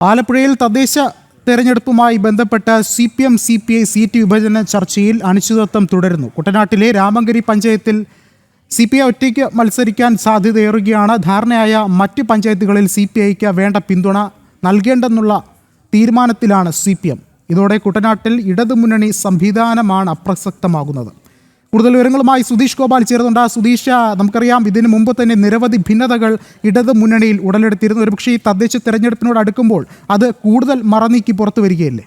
ആലപ്പുഴയിൽ തദ്ദേശ തെരഞ്ഞെടുപ്പുമായി ബന്ധപ്പെട്ട C P M C P I seat വിഭജന ചർച്ചയിൽ അനിശ്ചിതത്വം തുടരുന്നു. കുട്ടനാട്ടിലെ രാമങ്കരി പഞ്ചായത്തിൽ സി പി ഐ ഒറ്റയ്ക്ക് മത്സരിക്കാൻ സാധ്യതയേറുകയാണ്. ധാരണയായ മറ്റ് പഞ്ചായത്തുകളിൽ സി പി ഐക്ക് വേണ്ട പിന്തുണ നൽകേണ്ടെന്നുള്ള തീരുമാനത്തിലാണ് സി പി എം ഇതോടെ കുട്ടനാട്ടിൽ ഇടതുമുന്നണി സംവിധാനമാണ് അപ്രസക്തമാകുന്നത് കൂടുതൽ വിവരങ്ങളുമായി സുധീഷ് ഗോപാൽ ചേർന്നുണ്ട് സുധീഷ നമുക്കറിയാം ഇതിനു മുമ്പ് തന്നെ നിരവധി ഭിന്നതകൾ ഇടത് മുന്നണിയിൽ ഉടലെടുത്തിരുന്നു. ഒരുപക്ഷേ ഈ തദ്ദേശ തെരഞ്ഞെടുപ്പിനോട് അടുക്കുമ്പോൾ അത് കൂടുതൽ മറനീക്കി പുറത്തു വരികയല്ലേ?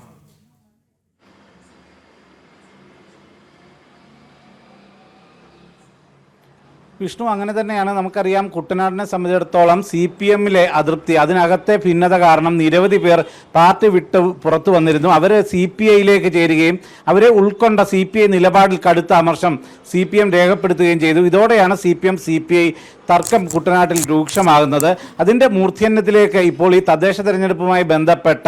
വിഷ്ണു അങ്ങനെ തന്നെയാണ്. നമുക്കറിയാം കുട്ടനാടിനെ സംബന്ധിച്ചിടത്തോളം സി പി എമ്മിലെ അതൃപ്തി. അതിനകത്തെ ഭിന്നത കാരണം നിരവധി പേർ പാർട്ടി വിട്ട് പുറത്തു വന്നിരുന്നു. അവർ സി പി ഐയിലേക്ക് ചേരുകയും അവരെ ഉൾക്കൊണ്ട സി പി ഐ നിലപാടിൽ കടുത്ത അമർഷം സി പി എം രേഖപ്പെടുത്തുകയും ചെയ്തു. ഇതോടെയാണ് C P M C P I തർക്കം കുട്ടനാട്ടിൽ രൂക്ഷമാകുന്നത്. അതിന്റെ മൂർധന്യത്തിലേക്ക് ഇപ്പോൾ ഈ തദ്ദേശ തെരഞ്ഞെടുപ്പുമായി ബന്ധപ്പെട്ട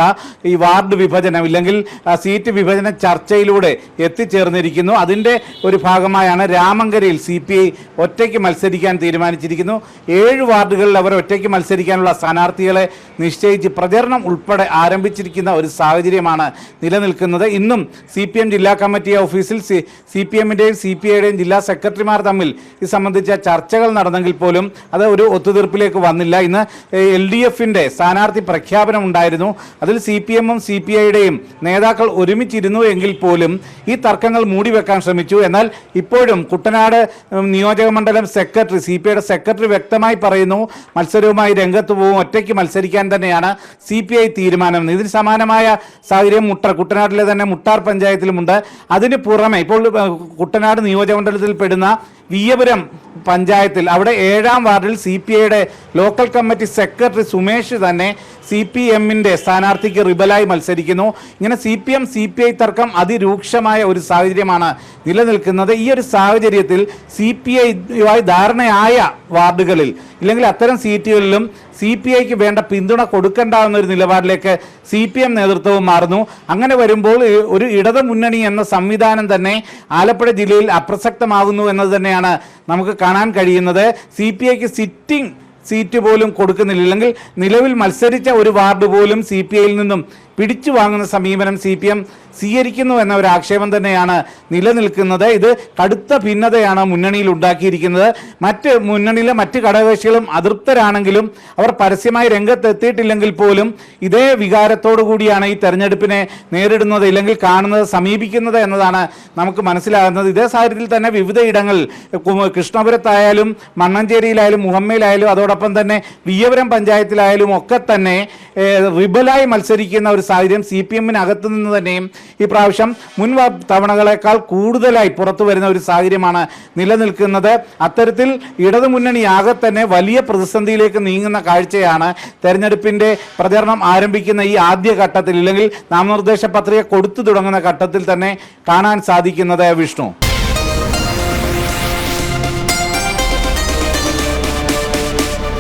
ഈ വാർഡ് വിഭജനം ഇല്ലെങ്കിൽ സീറ്റ് വിഭജന ചർച്ചയിലൂടെ എത്തിച്ചേർന്നിരിക്കുന്നു. അതിന്റെ ഒരു ഭാഗമായാണ് രാമങ്കരയിൽ സി പി ഐ ഒറ്റയ്ക്ക് മത്സരിക്കാൻ തീരുമാനിച്ചിരിക്കുന്നു. ഏഴ് വാർഡുകളിൽ അവർ ഒറ്റയ്ക്ക് മത്സരിക്കാനുള്ള സ്ഥാനാർത്ഥികളെ നിശ്ചയിച്ച് പ്രചരണം ഉൾപ്പെടെ ആരംഭിച്ചിരിക്കുന്ന ഒരു സാഹചര്യമാണ് നിലനിൽക്കുന്നത്. ഇന്നും സി പി എം ജില്ലാ കമ്മിറ്റി ഓഫീസിൽ സി സി പി എമ്മിന്റെയും സി പി ഐയുടെയും ജില്ലാ സെക്രട്ടറിമാർ തമ്മിൽ ഇത് സംബന്ധിച്ച ചർച്ചകൾ നടന്നെങ്കിൽ പോലും അത് ഒരു ഒത്തുതീർപ്പിലേക്ക് വന്നില്ല. ഇന്ന് എൽ ഡി എഫിന്റെ സ്ഥാനാർത്ഥി പ്രഖ്യാപനം ഉണ്ടായിരുന്നു. അതിൽ സി പി എമ്മും സി പി ഐയുടെയും നേതാക്കൾ ഒരുമിച്ചിരുന്നു എങ്കിൽ പോലും ഈ തർക്കങ്ങൾ മൂടിവെക്കാൻ ശ്രമിച്ചു. എന്നാൽ ഇപ്പോഴും കുട്ടനാട് നിയോജക മണ്ഡലം സെക്രട്ടറി സി പി ഐയുടെ സെക്രട്ടറി വ്യക്തമായി പറയുന്നു മത്സരവുമായി രംഗത്ത് പോകും ഒറ്റയ്ക്ക് മത്സരിക്കാൻ തന്നെയാണ് സി പി ഐ തീരുമാനം ഇതിന് സമാനമായ സാഹചര്യം മുട്ട കുട്ടനാട്ടിലെ തന്നെ മുട്ടാർ പഞ്ചായത്തിലുമുണ്ട്. അതിന് പുറമെ ഇപ്പോൾ കുട്ടനാട് നിയോജകമണ്ഡലത്തിൽ പെടുന്ന വിയ്യപുരം പഞ്ചായത്തിൽ. അവിടെ ഏഴാം വാർഡിൽ സി പി ഐയുടെ ലോക്കൽ കമ്മിറ്റി സെക്രട്ടറി സുമേഷ് തന്നെ സി പി എമ്മിന്റെ സ്ഥാനാർത്ഥിക്ക് റിബലായി മത്സരിക്കുന്നു. ഇങ്ങനെ C P M C P I തർക്കം അതിരൂക്ഷമായ ഒരു സാഹചര്യമാണ് നിലനിൽക്കുന്നത്. ഈ ഒരു സാഹചര്യത്തിൽ സി പി ഐ ധാരണയായ വാർഡുകളിൽ. ഇല്ലെങ്കിൽ അത്തരം സീറ്റുകളിലും സി പി ഐക്ക് വേണ്ട പിന്തുണ കൊടുക്കേണ്ട എന്നൊരു നിലപാടിലേക്ക് സി പി എം നേതൃത്വവും മാറുന്നു. അങ്ങനെ വരുമ്പോൾ ഒരു ഇടത് മുന്നണി എന്ന സംവിധാനം തന്നെ ആലപ്പുഴ ജില്ലയിൽ അപ്രസക്തമാകുന്നു എന്നത് തന്നെയാണ് നമുക്ക് കാണാൻ കഴിയുന്നത്. സി പി ഐക്ക് സിറ്റിംഗ് സീറ്റ് പോലും കൊടുക്കുന്നില്ല. അല്ലെങ്കിൽ നിലവിൽ മത്സരിച്ച ഒരു വാർഡ് പോലും സി പി ഐയിൽ നിന്നും പിടിച്ചു വാങ്ങുന്ന സമീപനം സി പി എം സ്വീകരിക്കുന്നു എന്ന ഒരു ആക്ഷേപം തന്നെയാണ് നിലനിൽക്കുന്നത്. ഇത് കടുത്ത ഭിന്നതയാണ് മുന്നണിയിൽ ഉണ്ടാക്കിയിരിക്കുന്നത്. മറ്റ് മുന്നണിയിലെ മറ്റ് ഘടകകക്ഷികളും അതൃപ്തരാണെങ്കിലും അവർ പരസ്യമായി രംഗത്തെത്തിയിട്ടില്ലെങ്കിൽ പോലും ഇതേ വികാരത്തോടു കൂടിയാണ് ഈ തെരഞ്ഞെടുപ്പിനെ നേരിടുന്നത് ഇല്ലെങ്കിൽ കാണുന്നത് സമീപിക്കുന്നത് എന്നതാണ് നമുക്ക് മനസ്സിലാകുന്നത്. ഇതേ സാഹചര്യത്തിൽ തന്നെ വിവിധ കു- കൃഷ്ണപുരത്തായാലും മണ്ണഞ്ചേരിയിലായാലും മുഹമ്മയിലായാലും അതോടൊപ്പം തന്നെ വിയ്യപുരം പഞ്ചായത്തിലായാലും ഒക്കെ തന്നെ റിബലായി മത്സരിക്കുന്ന ഒരു സാഹചര്യം സി പി എമ്മിനകത്തു നിന്ന് തന്നെയും ഈ പ്രാവശ്യം മുൻ തവണകളെക്കാൾ കൂടുതലായി പുറത്തു വരുന്ന ഒരു സാഹചര്യമാണ് നിലനിൽക്കുന്നത്. അത്തരത്തിൽ ഇടതുമുന്നണിയാകെ തന്നെ വലിയ പ്രതിസന്ധിയിലേക്ക് നീങ്ങുന്ന കാഴ്ചയാണ് തെരഞ്ഞെടുപ്പിന്റെ പ്രചരണം ആരംഭിക്കുന്ന ഈ ആദ്യ ഘട്ടത്തിൽ ഇല്ലെങ്കിൽ നാമനിർദ്ദേശ പത്രിക കൊടുത്തു തുടങ്ങുന്ന ഘട്ടത്തിൽ തന്നെ കാണാൻ സാധിക്കുന്നത് വിഷ്ണു.